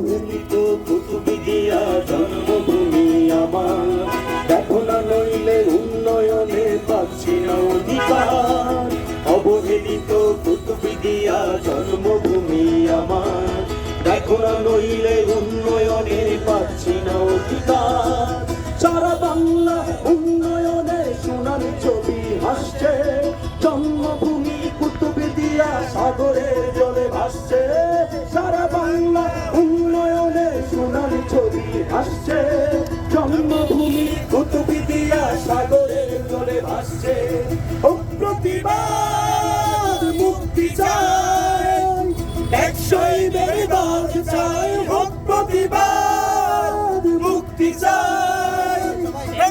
ভূমিত কুতুবিদিয়া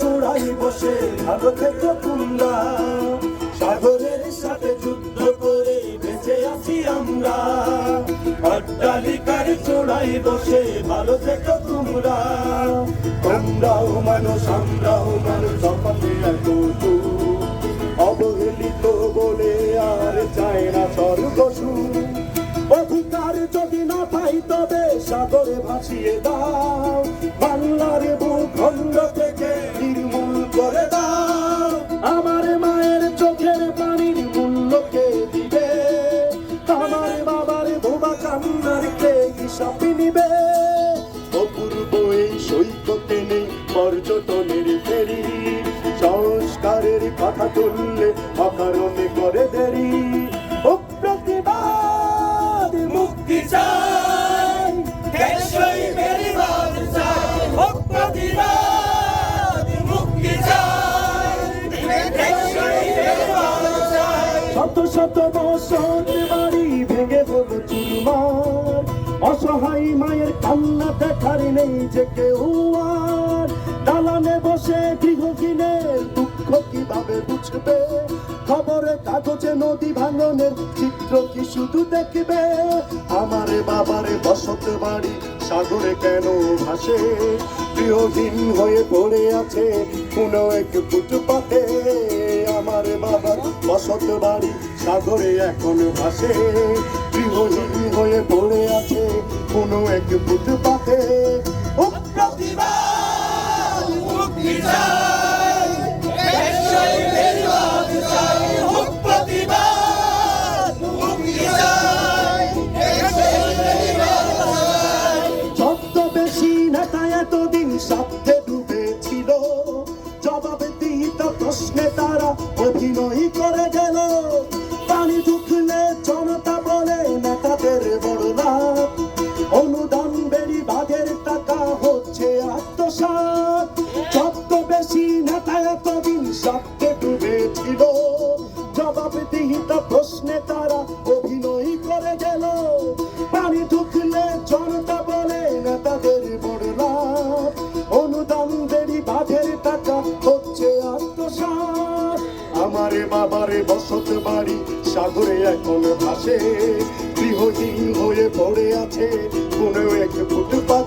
চূড়াই বসে সাগরের সাথে যুদ্ধ করে বেঁচে আছি আমরা। অট্টালিকার চূড়াই বসে ভালো থেকে তোমরা। তোমরাও মানুষ, আমরাও মানুষ অবহেলিত বলে আর চায় না স্বর্গসুর অধিকার যদি না পাই তবে সাগরে ভাসিয়ে দাও। কান্নার কে হিসাব নিবে। অপূর্ব এই সৈকতে নেই পর্যটনের ফেরি। সংস্কারের কথা তুললে অকারণে করে দেরি। ও প্রতিবাদ, মুক্তি চাই। শত শত বছর বাড়ি ভেঙে হলো চুরমার। অসহায় মায়ের কান্না দেখার নেই যে কেউ আর। দালানে বসে গৃহহীনের দুঃখ কীভাবে বুঝবে? খবরে কাগজে নদী ভাঙনের চিত্র কি শুধু দেখবে? আমারে বাবারে বসত বাড়ি সাগরে কেন ভাসে? গৃহহীন হয়ে পড়ে আছে কোনো এক ফুটপাতে। আমার বাবার বসত বাড়ি সাগরে এখন ভাসে। গৃহহীন হয়ে পড়ে আছে কোনো এক ফুটপাতে। বড় লাভ। অনুদান বেড়ি ভাগের টাকা হচ্ছে আত্মসাত যত বেশি নেতা এতদিন স্বার্থে ডুবেছিল। জবাব প্রশ্নে তারা অভিনয় করে গেল। পানি ঢুকলে জনতা বলে, নেতাদের বড় লাভ। অনুদান দেরি বাঁধের টাকা হচ্ছে আত্মসাত আমারে বাবারে বসত বাড়ি সাগরে এখন ভাসে। গৃহহীন হয়ে পড়ে আছে কোনো এক ফুটপাতে